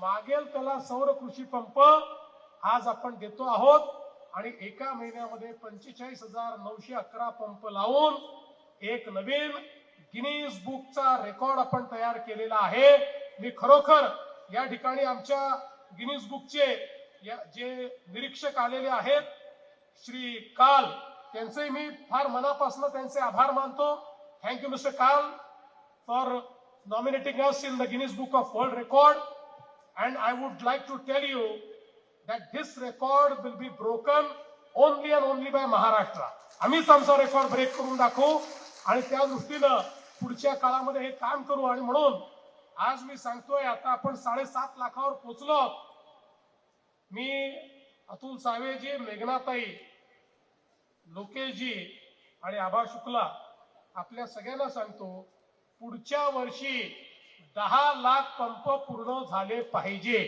मागेल त्याला सौर कृषी पंप आज आपण देतो आहोत. आणि एका महिन्यामध्ये पंचेचाळीस हजार नऊशे अकरा पंप लावून एक नवीन गिनीज बुकचा रेकॉर्ड आपण तयार केलेला आहे. मी खरोखर या ठिकाणी आमच्या गिनीज बुकचे या- जे निरीक्षक आलेले आहेत श्री काल त्यांचे मी फार मनापासून त्यांचे आभार मानतो. थँक्यू मिस्टर काल for nominating us in the Guinness book of world record And I would like to tell you that this record will be broken only and only by Maharashtra. आम्हीच आमचा रेकॉर्ड ब्रेक करून दाखवू आणि त्या दृष्टीनं पुढच्या काळामध्ये हे काम करू आणि म्हणून आज मी सांगतोय आता आपण साडेसात लाखावर पोचलो मी अतुल सावेजी मेघनाताई लोकेशजी आणि आभा शुक्ला आपल्या सगळ्यांना सांगतो पुढच्या वर्षी दहा लाख पंप पूर्ण झाले पाहिजे